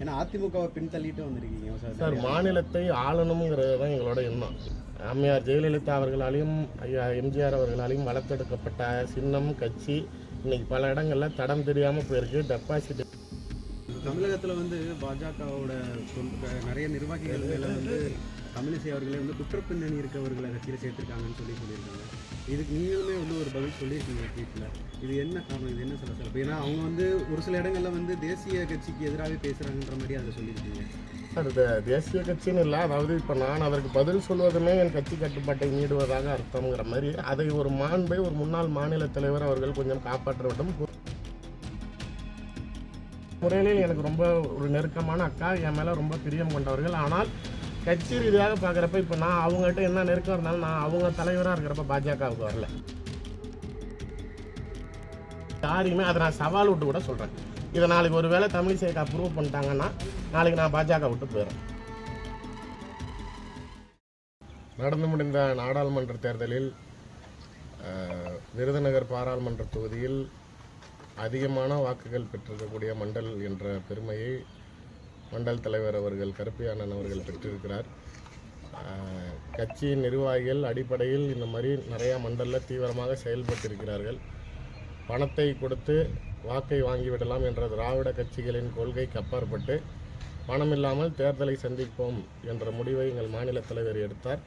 ஏன்னா அதிமுகவை பின்தள்ளிட்டு வந்திருக்கீங்க சார். மாநிலத்தை ஆளணுங்கிறது தான் எங்களோட எண்ணம். அம்மையார் ஜெயலலிதா அவர்களாலையும் ஐயா எம்ஜிஆர் அவர்களாலையும் வளர்த்தெடுக்கப்பட்ட சின்னம் கட்சி இன்னைக்கு பல இடங்கள்ல தடம் தெரியாமல் போயிருக்கு. டெபாசிட் தமிழகத்துல வந்து பாஜகவோட நிறைய நிர்வாகிகள் வந்து தமிழிசை அவர்களே வந்து குற்றப்பின்னணி இருக்கவர்களை கட்சியில் சேர்த்திருக்காங்கன்னு சொல்லி சொல்லியிருக்காங்க. இதுக்கு நீங்களுமே வந்து ஒரு பதில் சொல்லியிருக்கீங்க வீட்டில் இது என்ன காரணம்? இது என்ன சொல்ல சார் ஏன்னா அவங்க வந்து ஒரு சில இடங்களில் வந்து தேசிய கட்சிக்கு எதிராகவே பேசுகிறாங்கன்ற மாதிரி அதை சொல்லியிருக்கீங்க. சார் இது தேசிய கட்சின்னு இல்லை. அதாவது இப்போ நான் அதற்கு பதில் சொல்வதுமே என் கட்சி கட்டுப்பாட்டை நீடுவதாக அர்த்தம்ங்கிற மாதிரி அதை ஒரு மாண்பை ஒரு முன்னாள் மாநில தலைவர் அவர்கள் கொஞ்சம் காப்பாற்ற வேண்டும். முறையில் எனக்கு ரொம்ப ஒரு நெருக்கமான அக்கா என் மேலே ரொம்ப பிரியம் கொண்டவர்கள். ஆனால் கட்சி ரீதியாக பார்க்குறப்ப இப்போ நான் அவங்ககிட்ட என்ன நெருக்கம் இருந்தாலும் நான் அவங்க தலைவராக இருக்கிறப்ப பாஜகவுக்கு வரல. யாரையுமே அதை நான் சவால் விட்டு கூட சொல்கிறேன் இதை நாளைக்கு ஒரு வேளை தமிழிசைக்கு அப்ரூவ் பண்ணிட்டாங்கன்னா நாளைக்கு நான் பாஜக விட்டு போயிடுறேன். நடந்து முடிந்த நாடாளுமன்ற தேர்தலில் விருதுநகர் பாராளுமன்ற தொகுதியில் அதிகமான வாக்குகள் பெற்றிருக்கக்கூடிய மண்டல் என்ற பெருமையை மண்டல் தலைவர் அவர்கள் கருப்பையானன் அவர்கள் பெற்றிருக்கிறார். கட்சியின் நிர்வாகிகள் அடிப்படையில் இந்த மாதிரி நிறையா மண்டலில் தீவிரமாக செயல்பட்டிருக்கிறார்கள். பணத்தை கொடுத்து வாக்கை வாங்கிவிடலாம் என்ற திராவிட கட்சிகளின் கொள்கைக்கு அப்பாற்பட்டு பணம் இல்லாமல் தேர்தலை சந்திப்போம் என்ற முடிவை எங்கள் மாநில தலைவர் எடுத்தார்.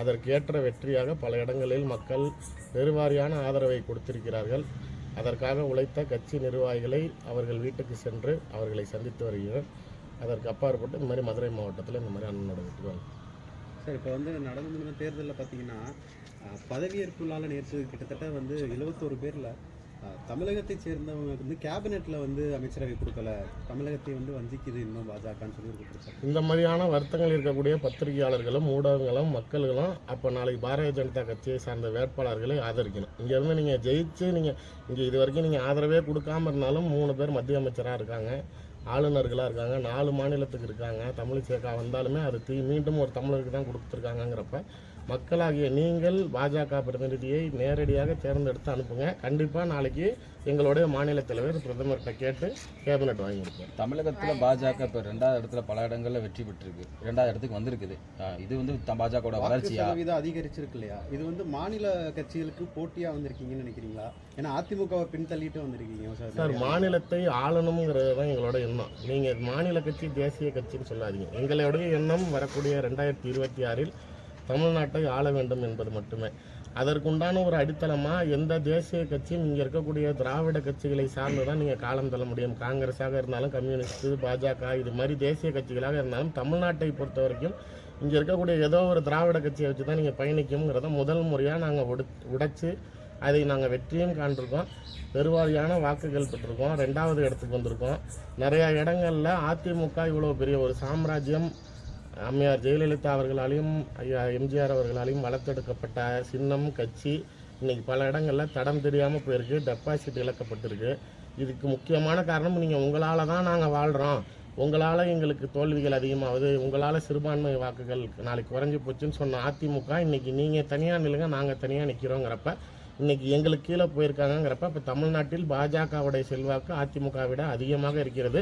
அதற்கேற்ற வெற்றியாக பல இடங்களில் மக்கள் பெருவாரியான ஆதரவை கொடுத்திருக்கிறார்கள். அதற்காக உழைத்த கட்சி நிர்வாகிகளை அவர்கள் வீட்டுக்கு சென்று அவர்களை சந்தித்து வருகிறோம் அதற்கு அப்பாற்பட்டு இந்த மாதிரி மதுரை மாவட்டத்தில் இந்த மாதிரி அண்ணனோட வெற்றி சார் இப்போ வந்து நடந்து முடிந்த தேர்தலில் பார்த்தீங்கன்னா பதவியேற்புள்ளால நேற்று கிட்டத்தட்ட வந்து எழுபத்தோரு பேரில் தமிழகத்தை சேர்ந்தவங்க வந்து கேபினெட்டில் வந்து அமைச்சரவை கொடுக்கல. தமிழகத்தை வந்து வஞ்சிக்குது இன்னும் பாஜகன்னு சொல்லி இந்த மாதிரியான வருத்தங்கள் இருக்கக்கூடிய பத்திரிகையாளர்களும் ஊடகங்களும் மக்கள்களும் அப்போ நாளைக்கு பாரதிய ஜனதா கட்சியை சார்ந்த வேட்பாளர்களை ஆதரிக்கணும். இங்கேருந்து நீங்கள் ஜெயிச்சு நீங்கள் இங்கே இது வரைக்கும் நீங்கள் ஆதரவே கொடுக்காம இருந்தாலும் மூணு பேர் மத்திய அமைச்சராக இருக்காங்க. ஆளுநர்களாக இருக்காங்க நாலு மாநிலத்துக்கு இருக்காங்க தமிழிசேக்கா வந்தாலுமே அது தீ மீண்டும் ஒரு தமிழருக்கு தான் கொடுத்துருக்காங்கங்கிறப்ப மக்களாகிய நீங்கள் பாஜக பிரதிநிதியை நேரடியாக தேர்ந்தெடுத்து அனுப்புங்க. கண்டிப்பாக நாளைக்கு எங்களுடைய மாநில தலைவர் பிரதமர்கிட்ட கேட்டு கேபினெட் வாங்கி கொடுப்போம். தமிழகத்தில் பாஜக இப்போ ரெண்டாவது இடத்துல பல இடங்கள்ல வெற்றி பெற்றிருக்கு. ரெண்டாவது இடத்துக்கு வந்திருக்குது. இது வந்து பாஜகவோட வளர்ச்சியா? சதவீதம் அதிகரிச்சிருக்கு இல்லையா? இது வந்து மாநில கட்சிகளுக்கு போட்டியா வந்திருக்கீங்கன்னு நினைக்கிறீங்களா? ஏன்னா அதிமுகவை பின்தள்ளிட்டு வந்திருக்கீங்க சார். சார் மாநிலத்தை ஆளணுங்கிறது தான் எங்களோட எண்ணம். நீங்கள் மாநில கட்சி தேசிய கட்சின்னு சொல்லாதீங்க. எங்களுடைய எண்ணம் வரக்கூடிய ரெண்டாயிரத்தி இருபத்தி ஆறில் தமிழ்நாட்டை ஆள வேண்டும் என்பது மட்டுமே. அதற்குண்டான ஒரு அடித்தளமாக எந்த தேசிய கட்சியும் இங்கே இருக்கக்கூடிய திராவிட கட்சிகளை சார்ந்து தான் நீங்கள் காலம் தள்ள முடியும். காங்கிரஸாக இருந்தாலும் கம்யூனிஸ்ட் பாஜக இது மாதிரி தேசிய கட்சிகளாக இருந்தாலும் தமிழ்நாட்டை பொறுத்த வரைக்கும் இங்கே இருக்கக்கூடிய ஏதோ ஒரு திராவிட கட்சியை வச்சு தான் நீங்கள் பயணிக்கும்ங்கிறத முதல் முறையாக நாங்கள் உடு உடைச்சு அதை நாங்கள் வெற்றியும் காண்டிருக்கோம் பெருவாரியான வாக்குகள் பெற்றிருக்கோம். ரெண்டாவது இடத்துக்கு வந்திருக்கோம். நிறையா இடங்களில் அதிமுக இவ்வளோ பெரிய ஒரு சாம்ராஜ்யம் அம்மையார் ஜெயலலிதா அவர்களாலையும் ஐயா எம்ஜிஆர் அவர்களாலையும் வளர்த்தெடுக்கப்பட்ட சின்னம் கட்சி இன்றைக்கி பல இடங்களில் தடம் தெரியாமல் போயிருக்கு டெபாசிட் இழக்கப்பட்டிருக்கு. இதுக்கு முக்கியமான காரணம் நீங்கள் உங்களால் தான் நாங்கள் வாழ்கிறோம் உங்களால் எங்களுக்கு தோல்விகள் அதிகமாகுது. உங்களால் சிறுபான்மை வாக்குகள் நாளைக்கு குறைஞ்சி போச்சுன்னு சொன்ன அதிமுக இன்றைக்கி நீங்கள் தனியாக நில்லுங்க நாங்கள் தனியாக நிற்கிறோங்கிறப்ப இன்னைக்கு எங்களுக்கு கீழே போயிருக்காங்கங்கிறப்ப இப்போ தமிழ்நாட்டில் பாஜகவுடைய செல்வாக்கு அதிமுக விட அதிகமாக இருக்கிறது.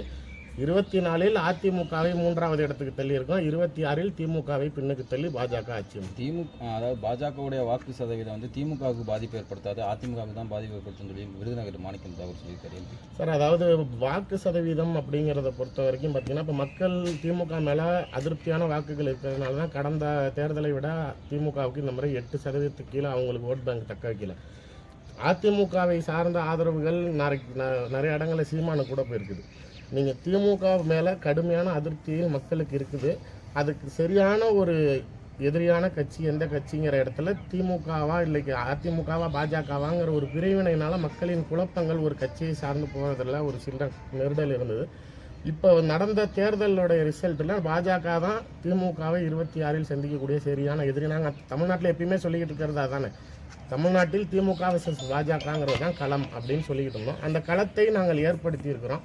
இருபத்தி நாலில் அதிமுகவை மூன்றாவது இடத்துக்கு தள்ளி இருக்கோம் இருபத்தி ஆறில் திமுகவை பின்னுக்கு தள்ளி பாஜக ஆட்சி. திமுக அதாவது பாஜகவுடைய வாக்கு சதவீதம் வந்து திமுகவுக்கு பாதிப்பு ஏற்படுத்தாது. அதிமுகவுக்கு தான் பாதிப்பு ஏற்படுத்தும் சொல்லி விருதுநகர் மாணிக்கம் அவர் சொல்லியிருக்காரு. சார் அதாவது வாக்கு சதவீதம் அப்படிங்கிறத பொறுத்த வரைக்கும் பார்த்தீங்கன்னா இப்போ மக்கள் திமுக மேலே அதிருப்தியான வாக்குகள் இருக்கிறதுனால தான் கடந்த தேர்தலை விட திமுகவுக்கு இந்த முறை எட்டு சதவீதத்துக்கு கீழே அவங்களுக்கு ஓட் பேங்க் தக்க வைக்கல. அதிமுகவை சார்ந்த ஆதரவுகள் நிறைய இடங்களில் சீமானு கூட போயிருக்குது. நீங்கள் திமுக மேலே கடுமையான அதிருப்தியும் மக்களுக்கு இருக்குது. அதுக்கு சரியான ஒரு எதிரியான கட்சி எந்த கட்சிங்கிற இடத்துல திமுகவா இல்லைக்கு அதிமுகவா பாஜகவாங்கிற ஒரு பிரிவினையினால மக்களின் குழப்பங்கள் ஒரு கட்சியை சார்ந்து போகிறதில் ஒரு சின்ன நெருடல் இருந்தது. இப்போ நடந்த தேர்தலோடைய ரிசல்ட்டில் பாஜக தான் திமுகவை இருபத்தி ஆறில் சந்திக்கக்கூடிய சரியான எதிரி. நாங்கள் தமிழ்நாட்டில் எப்பயுமே சொல்லிக்கிட்டு இருக்கிறது அதானே. தமிழ்நாட்டில் திமுக விசஸ் பாஜகங்கிறது தான் களம் அப்படின்னு சொல்லிக்கிட்டு இருந்தோம். அந்த களத்தை நாங்கள் ஏற்படுத்தி இருக்கிறோம்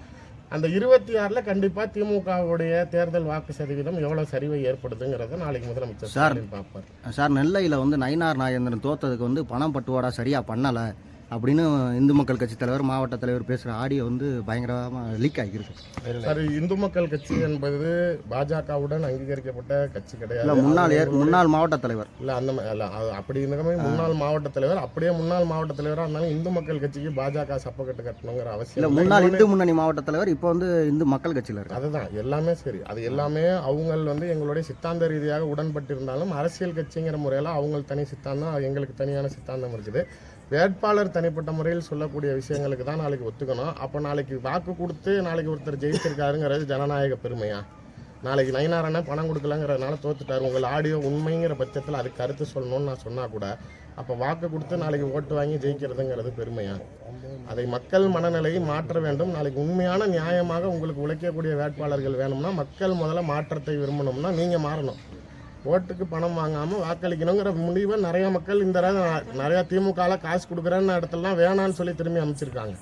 அந்த இருபத்தி ஆறில் கண்டிப்பாக திமுகவுடைய தேர்தல் வாக்கு சதவீதம் எவ்வளோ சரிவை ஏற்படுதுங்கிறத நாளைக்கு முதலமைச்சர் சார். பார்ப்பார் சார் நெல்லையில் வந்து நயினார் நாகேந்திரன் தோத்ததுக்கு வந்து பணம் பட்டுவாடா சரியாக பண்ணலை அப்படின்னு இந்து மக்கள் கட்சி தலைவர் மாவட்ட தலைவர் பேசுகிற ஆடியோ வந்து பயங்கரமாக லீக் ஆகியிருக்கு. சரி இந்து மக்கள் கட்சி என்பது பாஜகவுடன் அங்கீகரிக்கப்பட்ட கட்சி இல்லை கிடையாது முன்னாள் முன்னாள் மாவட்ட தலைவர். இல்ல அந்த இல்ல, அப்படி இருக்கிற முன்னாள் மாவட்ட தலைவர் அப்படியே முன்னாள் மாவட்ட தலைவரா இருந்தாலும் இந்து மக்கள் கட்சிக்கு பாஜக சப்பக்கட்டு கட்டணுங்கிற அவசியம் இல்லை. முன்னாள் இந்து முன்னணி மாவட்ட தலைவர் இப்போ வந்து இந்து மக்கள் கட்சியில் இருக்கார். அதுதான் எல்லாமே சரி. அது எல்லாமே அவங்க வந்து எங்களுடைய சித்தாந்த ரீதியாக உடன்பட்டிருந்தாலும் அரசியல் கட்சிங்கிற முறையில் அவங்க தனி சித்தாந்தம் எங்களுக்கு தனியான சித்தாந்தம் இருக்குது. வேட்பாளர் தனிப்பட்ட முறையில் சொல்லக்கூடிய விஷயங்களுக்கு தான் நாளைக்கு ஒத்துக்கணும். அப்போ நாளைக்கு வாக்கு கொடுத்து நாளைக்கு ஒருத்தர் ஜெயிச்சிருக்காருங்கிறது ஜனநாயக பெருமையா? நாளைக்கு நயினாரண்ணா பணம் கொடுக்கலங்கிறதுனால தோத்துட்டாரு. உங்கள் ஆடியோ உண்மைங்கிற பட்சத்தில் அதுக்கு கருத்து சொல்லணும்னு நான் சொன்னால் கூட அப்போ வாக்கு கொடுத்து நாளைக்கு ஓட்டு வாங்கி ஜெயிக்கிறதுங்கிறது பெருமையா? அதை மக்கள் மனநிலையை மாற்ற வேண்டும். நாளைக்கு உண்மையான நியாயமாக உங்களுக்கு உழைக்கக்கூடிய வேட்பாளர்கள் வேணும்னா மக்கள் முதல்ல மாற்றத்தை விரும்பணும்னா நீங்கள் மாறணும். ஓட்டுக்கு பணம் வாங்காமல் வாக்களிக்கணுங்கிற முடிவை நிறைய மக்கள் இந்த தடவை திமுகவில் காசு கொடுக்குறேன்னு இடத்துலலாம் வேணான்னு சொல்லி திரும்பி அமைச்சிருக்காங்க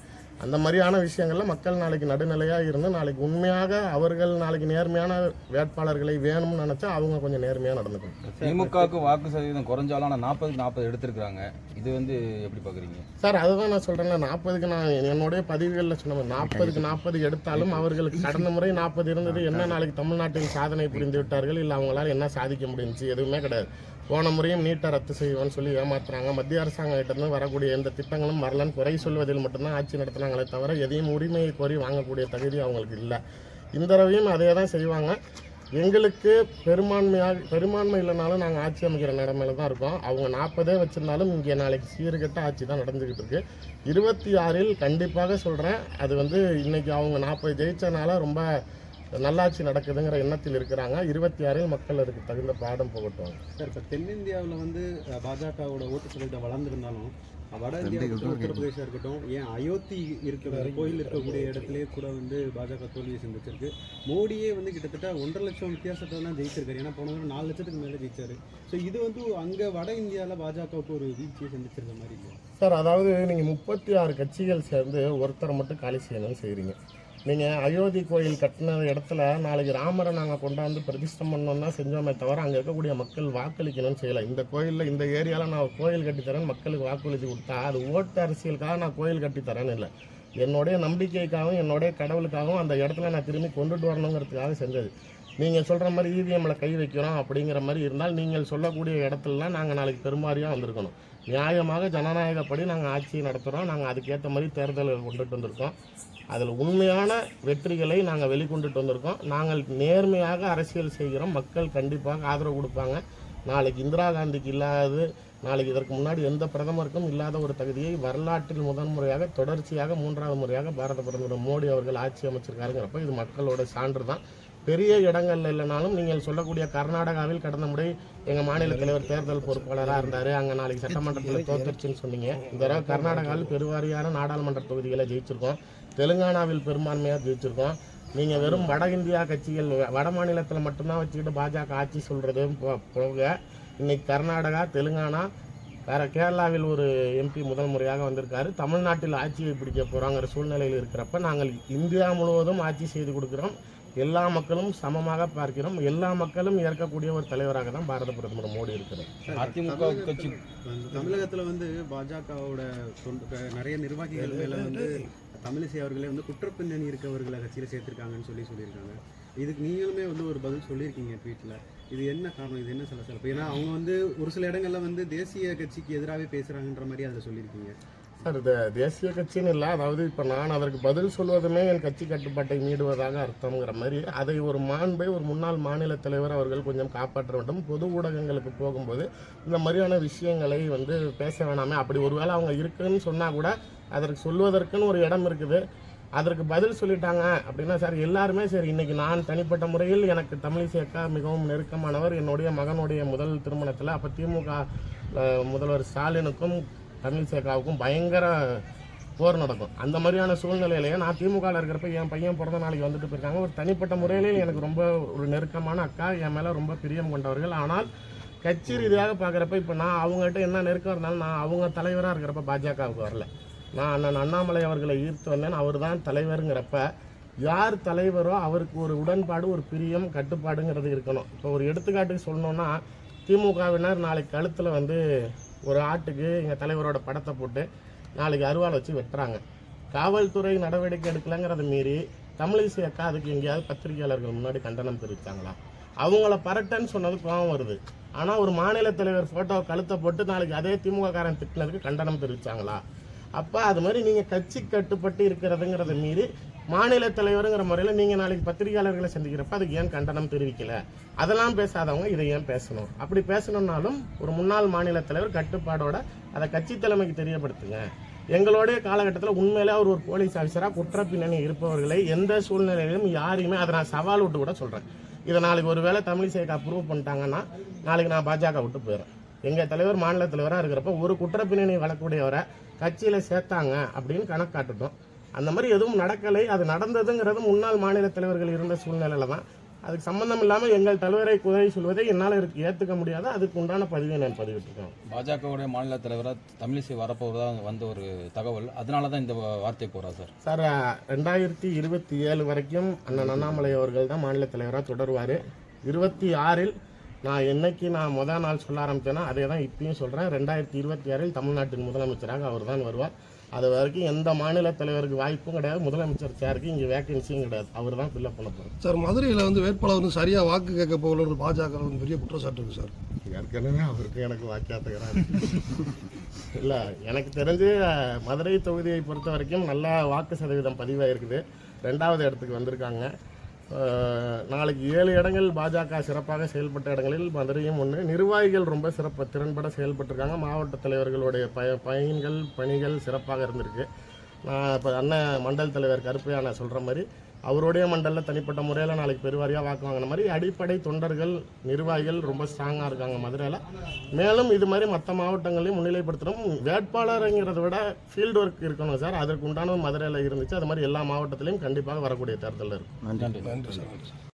அந்த மாதிரியான விஷயங்கள்ல மக்கள் நாளைக்கு நடுநிலையாக இருந்து நாளைக்கு உண்மையாக அவர்கள் நாளைக்கு நேர்மையான வேட்பாளர்களை வேணும்னு நினச்சா அவங்க கொஞ்சம் நேர்மையாக நடந்துக்கணும். திமுகவுக்கு வாக்கு சதவீதம் குறைஞ்சாலும் ஆனால் நாற்பதுக்கு நாற்பது எடுத்திருக்கிறாங்க. இது வந்து எப்படி பார்க்குறீங்க சார் அதுதான் நான் சொல்கிறேன்ல நாற்பதுக்கு நான் என்னுடைய பதிவுகளில் சொன்ன நாற்பதுக்கு நாற்பது எடுத்தாலும் அவர்களுக்கு கடந்த முறை நாற்பது இருந்தது என்ன நாளைக்கு தமிழ்நாட்டில் சாதனை புரிந்து விட்டார்கள் இல்லை அவங்களால என்ன சாதிக்க முடிஞ்சுச்சு எதுவுமே கிடையாது. போன முறையும் நீட்டை ரத்து செய்வோம்னு சொல்லி ஏமாத்துறாங்க. மத்திய அரசாங்கத்திலிருந்து வரக்கூடிய எந்த திட்டங்களும் வரலன்னு குறை சொல்வதில் மட்டும்தான் ஆட்சி நடத்துனாங்களே தவிர எதையும் உரிமையை கோரி வாங்கக்கூடிய தகுதி அவங்களுக்கு இல்லை. இந்த தடவையும் அதே தான் செய்வாங்க. எங்களுக்கு பெரும்பான்மையாக பெரும்பான்மை இல்லைனாலும் நாங்கள் ஆட்சி அமைக்கிற நிலமையில தான் இருக்கோம். அவங்க நாற்பதே வச்சுருந்தாலும் இங்கே நாளைக்கு சீர்கெட்ட ஆட்சி தான் நடந்துக்கிட்டு இருக்கு. இருபத்தி ஆறில் கண்டிப்பாக சொல்கிறேன் அது வந்து இன்றைக்கி அவங்க நாற்பது ஜெயித்தனால ரொம்ப நல்லாட்சி நடக்குதுங்கிற எண்ணத்தில் இருக்கிறாங்க. இருபத்தி ஆறில் மக்கள் அதுக்கு தகுந்த பாடம் புகட்டுவாங்க. சார் இப்போ தென்னிந்தியாவில் வந்து பாஜகவோட ஓட்டு சதவீதம் வளர்ந்துருந்தாலும் வட இந்தியா இருக்கட்டும் உத்தரப்பிரதேசம் இருக்கட்டும் ஏன் அயோத்தி இருக்கிற கோயில் இருக்கக்கூடிய இடத்துலயே கூட வந்து பாஜக தோல்வியை சந்திச்சிருக்கு. மோடியே வந்து கிட்டத்தட்ட ஒன்றரை லட்சம் வித்தியாசத்தை தான் ஜெயிச்சிருக்காரு. ஏன்னா போன நாலு லட்சத்துக்கு மேலே ஜெயிச்சாரு. ஸோ இது வந்து அங்கே வட இந்தியாவில் பாஜகவுக்கு ஒரு வீழ்ச்சியை சந்திச்சிருக்க மாதிரி இல்லை சார் அதாவது நீங்கள் முப்பத்தி ஆறு கட்சிகள் சேர்ந்து ஒருத்தரை மட்டும் காலி செய்யணும்னு செய்கிறீங்க நீங்கள் அயோத்தி கோயில் கட்டின இடத்துல நாளைக்கு ராமரை நாங்கள் கொண்டாந்து பிரதிஷ்டம் பண்ணோம்னா செஞ்சோமே தவிர அங்கே இருக்கக்கூடிய மக்கள் வாக்களிக்கணும்னு செய்யலை. இந்த கோயிலில் இந்த ஏரியாவில் நான் கோயில் கட்டித்தரேன் மக்களுக்கு வாக்குறுதி கொடுத்தா அது ஓட்டு அரசியலுக்காக நான் கோயில் கட்டித்தரேன்னு இல்லை. என்னுடைய நம்பிக்கைக்காகவும் என்னுடைய கடவுளுக்காகவும் அந்த இடத்துல நான் திரும்பி கொண்டுட்டு வரணுங்கிறதுக்காக செஞ்சது. நீங்கள் சொல்கிற மாதிரி இவிஎம்மில் கை வைக்கிறோம் அப்படிங்கிற மாதிரி இருந்தால் நீங்கள் சொல்லக்கூடிய இடத்துலலாம் நாங்கள் நாளைக்கு பெருமாறியாக வந்திருக்கணும். நியாயமாக ஜனநாயகப்படி நாங்கள் ஆட்சியை நடத்துகிறோம் நாங்கள் அதுக்கேற்ற மாதிரி தேர்தல்கள் கொண்டுட்டு வந்திருக்கோம். அதில் உண்மையான வெற்றிகளை நாங்கள் வெளிக்கொண்டுட்டு வந்திருக்கோம். நாங்கள் நேர்மையாக அரசியல் செய்கிறோம். மக்கள் கண்டிப்பாக ஆதரவு கொடுப்பாங்க. நாளைக்கு இந்திரா காந்திக்கு இல்லாதது நாளைக்கு இதற்கு முன்னாடி எந்த பிரதமருக்கும் இல்லாத ஒரு தகுதியை வரலாற்றில் முதன்முறையாக தொடர்ச்சியாக மூன்றாவது முறையாக பாரத பிரதமர் மோடி அவர்கள் ஆட்சி அமைச்சிருக்காருங்கிறப்ப இது மக்களோட சான்று தான். பெரிய இடங்கள்ல இல்லைனாலும் நீங்கள் சொல்லக்கூடிய கர்நாடகாவில் கடந்த முறை எங்கள் மாநில தலைவர் தேர்தல் பொறுப்பாளராக இருந்தார். அங்கே நாளைக்கு சட்டமன்றத்தில் தோத்துருச்சுன்னு சொன்னீங்க. இந்த தடவை கர்நாடகாவில் பெருவாரியான நாடாளுமன்ற தொகுதிகளை ஜெயிச்சிருக்கோம். தெலுங்கானாவில் பெரும்பான்மையாக ஜெயிச்சிருக்கோம். நீங்கள் வெறும் வட இந்தியா கட்சிகள் வட மாநிலத்தில் மட்டும்தான் வச்சுக்கிட்டு பாஜக ஆட்சி சொல்கிறது போக இன்னைக்கு கர்நாடகா தெலுங்கானா வேற கேரளாவில் ஒரு எம்பி முதல் முறையாக வந்திருக்காரு. தமிழ்நாட்டில் ஆட்சியை பிடிக்க போகிறாங்கிற சூழ்நிலையில் இருக்கிறப்ப நாங்கள் இந்தியா முழுவதும் ஆட்சி செய்து கொடுக்குறோம். எல்லா மக்களும் சமமாக பார்க்கிறோம். எல்லா மக்களும் ஏற்கக்கூடிய ஒரு தலைவராக தான் பாரத பிரதமர் மோடி இருக்கிறார். அதிமுக கட்சி. தமிழகத்தில் வந்து பாஜகவோட நிறைய நிர்வாகிகள் மேலே வந்து தமிழிசை அவர்களே வந்து குற்றப்பின்னணி இருக்கவர்களை கட்சியில் சேர்த்திருக்காங்கன்னு சொல்லி சொல்லியிருக்காங்க. இதுக்கு நீங்களுமே வந்து ஒரு பதில் சொல்லியிருக்கீங்க ட்வீட்டில் இது என்ன காரணம்? இது என்ன சலசலப்பு? ஏன்னா அவங்க வந்து ஒரு சில இடங்கள்ல வந்து தேசிய கட்சிக்கு எதிராகவே பேசுகிறாங்கன்ற மாதிரி அதில் சொல்லியிருக்கீங்க. சார் இது தேசிய கட்சின்னு இல்லை. அதாவது இப்போ நான் அதற்கு பதில் சொல்வதுமே என் கட்சி கட்டுப்பாட்டை மீடுவதாக அர்த்தம்ங்கிற மாதிரி அதை ஒரு மாண்பை ஒரு முன்னாள் மாநில தலைவர் அவர்கள் கொஞ்சம் காப்பாற்ற வேண்டும். பொது ஊடகங்களுக்கு போகும்போது இந்த மாதிரியான விஷயங்களை வந்து பேச வேணாமே. அப்படி ஒருவேளை அவங்க இருக்குன்னு சொன்னால் கூட அதற்கு சொல்வதற்குன்னு ஒரு இடம் இருக்குது. அதற்கு பதில் சொல்லிட்டாங்க அப்படின்னா சார் எல்லாருமே சரி இன்னைக்கு நான் தனிப்பட்ட முறையில் எனக்கு தமிழிசை அக்கா மிகவும் நெருக்கமானவர். என்னுடைய மகனுடைய முதல் திருமணத்தில் அப்போ திமுக முதல்வர் ஸ்டாலினுக்கும் தமிழ் அக்காவுக்கும் பயங்கர போர் நடக்கும். அந்த மாதிரியான சூழ்நிலையிலேயே நான் திமுகவில் இருக்கிறப்ப என் பையன் பிறந்த நாளைக்கு வந்துட்டு போயிருக்காங்க. ஒரு தனிப்பட்ட முறையிலே எனக்கு ரொம்ப ஒரு நெருக்கமான அக்கா என் மேலே ரொம்ப பிரியம் கொண்டவர்கள். ஆனால் கட்சி ரீதியாக பார்க்குறப்ப இப்போ நான் அவங்ககிட்ட என்ன நெருக்கம் இருந்தாலும் நான் அவங்க தலைவராக இருக்கிறப்ப பாஜகவுக்கு வரல. நான் அண்ணன் அண்ணாமலை அவர்களை ஈர்த்து வந்தேன். அவர் தான் தலைவருங்கிறப்ப யார் தலைவரோ அவருக்கு ஒரு உடன்பாடு ஒரு பிரியம் கட்டுப்பாடுங்கிறது இருக்கணும். இப்போ ஒரு எடுத்துக்காட்டுக்கு சொல்லணுன்னா திமுகவினர் நாளைக்கு கழுத்தில் வந்து ஒரு ஆட்டுக்கு எங்கள் தலைவரோட படத்தை போட்டு நாளைக்கு அருவாள் வச்சு வெட்டுறாங்க. காவல்துறை நடவடிக்கை எடுக்கலங்கிறத மீறி தமிழிசை அக்கா அதுக்கு எங்கேயாவது பத்திரிகையாளர்கள் முன்னாடி கண்டனம் தெரிவித்தாங்களா அவங்கள பரட்டன்னு சொன்னது கோவம் வருது. ஆனால் ஒரு மாநில தலைவர் ஃபோட்டோ கழுத்தை போட்டு நாளைக்கு அதே திமுக காரன் திட்டினதுக்கு கண்டனம் தெரிவித்தாங்களா அப்போ அது மாதிரி நீங்கள் கட்சி கட்டுப்பட்டு இருக்கிறதுங்கிறத மீறி மாநில தலைவருங்கிற முறையில் நீங்கள் நாளைக்கு பத்திரிகையாளர்களை சந்திக்கிறப்ப அதுக்கு ஏன் கண்டனம் தெரிவிக்கல? அதெல்லாம் பேசாதவங்க இதை ஏன் பேசணும்? அப்படி பேசணும்னாலும் ஒரு முன்னாள் மாநில தலைவர் கட்டுப்பாடோட அதை கட்சி தலைமைக்கு தெரியப்படுத்துங்க. எங்களுடைய காலகட்டத்தில் உண்மையிலே அவர் ஒரு போலீஸ் ஆஃபீஸராக குற்ற பின்னணி இருப்பவர்களை எந்த சூழ்நிலையிலும் யாரையுமே அதை நான் சவால் விட்டு கூட சொல்கிறேன் இதை நாளைக்கு ஒரு வேளை தமிழிசைக்கு அப்ரூவ் பண்ணிட்டாங்கன்னா நாளைக்கு நான் பாஜக விட்டு போயிடுறேன். எங்கள் தலைவர் மாநில தலைவராக இருக்கிறப்ப ஒரு குற்ற பின்னணி வளரக்கூடியவரை கட்சியில் சேர்த்தாங்க அப்படின்னு கணக்கு காட்டுட்டோம். அந்த மாதிரி எதுவும் நடக்கலை. அது நடந்ததுங்கிறது முன்னாள் மாநில தலைவர்கள் இருந்த சூழ்நிலையில தான். அதுக்கு சம்பந்தம் இல்லாமல் எங்கள் தலைவரை குறை சொல்வதை என்னால் இருக்கு ஏற்றுக்க முடியாது அதுக்கு உண்டான பதிவை நான் பதிவிட்டிருக்கேன். பாஜகவுடைய மாநில தலைவராக தமிழிசை வரப்போவதா வந்த ஒரு தகவல். அதனால தான் இந்த வார்த்தை போறா சார். சார் ரெண்டாயிரத்தி இருபத்தி ஏழு வரைக்கும் அண்ணன் அண்ணாமலை அவர்கள் தான் மாநில தலைவராக தொடருவார். இருபத்தி ஆறில் நான் என்னைக்கு நான் முதல் நாள் சொல்ல ஆரம்பித்தேனோ அதே தான் இப்பயும் சொல்கிறேன் ரெண்டாயிரத்தி இருபத்தி ஆறில் தமிழ்நாட்டின் முதலமைச்சராக அவர் தான் வருவார். அது வரைக்கும் எந்த மாநில தலைவருக்கு வாய்ப்பும் கிடையாது முதலமைச்சர் சேருக்கு இங்கே வேகன்சியும் கிடையாது. அவர் தான் ஃபில்அப் பண்ண போகிறார் சார் மதுரையில் வந்து வேட்பாளர் வந்து சரியாக வாக்கு கேட்க போகலன்னு பாஜக வந்து பெரிய குற்றச்சாட்டு இருக்கு சார். ஏற்கனவே அவருக்கு எனக்கு வாக்கியாத்துக்கிறாரு இல்லை எனக்கு தெரிஞ்சு மதுரை தொகுதியை பொறுத்த வரைக்கும் நல்ல வாக்கு சதவீதம் பதிவாயிருக்குது. ரெண்டாவது இடத்துக்கு வந்திருக்காங்க. நாளைக்கு ஏழு இடங்கள் பாஜக சிறப்பாக செயல்பட்ட இடங்களில் மதுரையும் ஒன்று. நிர்வாகிகள் ரொம்ப சிறப்பு திறன்பட செயல்பட்டிருக்காங்க. மாவட்ட தலைவர்களுடைய ப பயன்கள் பணிகள் சிறப்பாக இருந்திருக்கு. நான் இப்போ அண்ணன் மண்டல் தலைவர் கருப்பையான சொல்கிற மாதிரி அவருடைய மண்டலில் தனிப்பட்ட முறையில் நாளைக்கு பெருவாரியாக வாக்கு வாங்கின மாதிரி அடிப்படை தொண்டர்கள் நிர்வாகிகள் ரொம்ப ஸ்ட்ராங்காக இருக்காங்க மதுரையில். மேலும் இது மாதிரி மற்ற மாவட்டங்களையும் முன்னிலைப்படுத்தணும். வேட்பாளருங்கிறத விட ஃபீல்டு ஒர்க் இருக்கணும் சார். அதற்கு உண்டான மதுரையில் இருந்துச்சு. அது மாதிரி எல்லா மாவட்டத்திலையும் கண்டிப்பாக வரக்கூடிய தேர்தலில் இருக்கும். நன்றி. நன்றி. சார்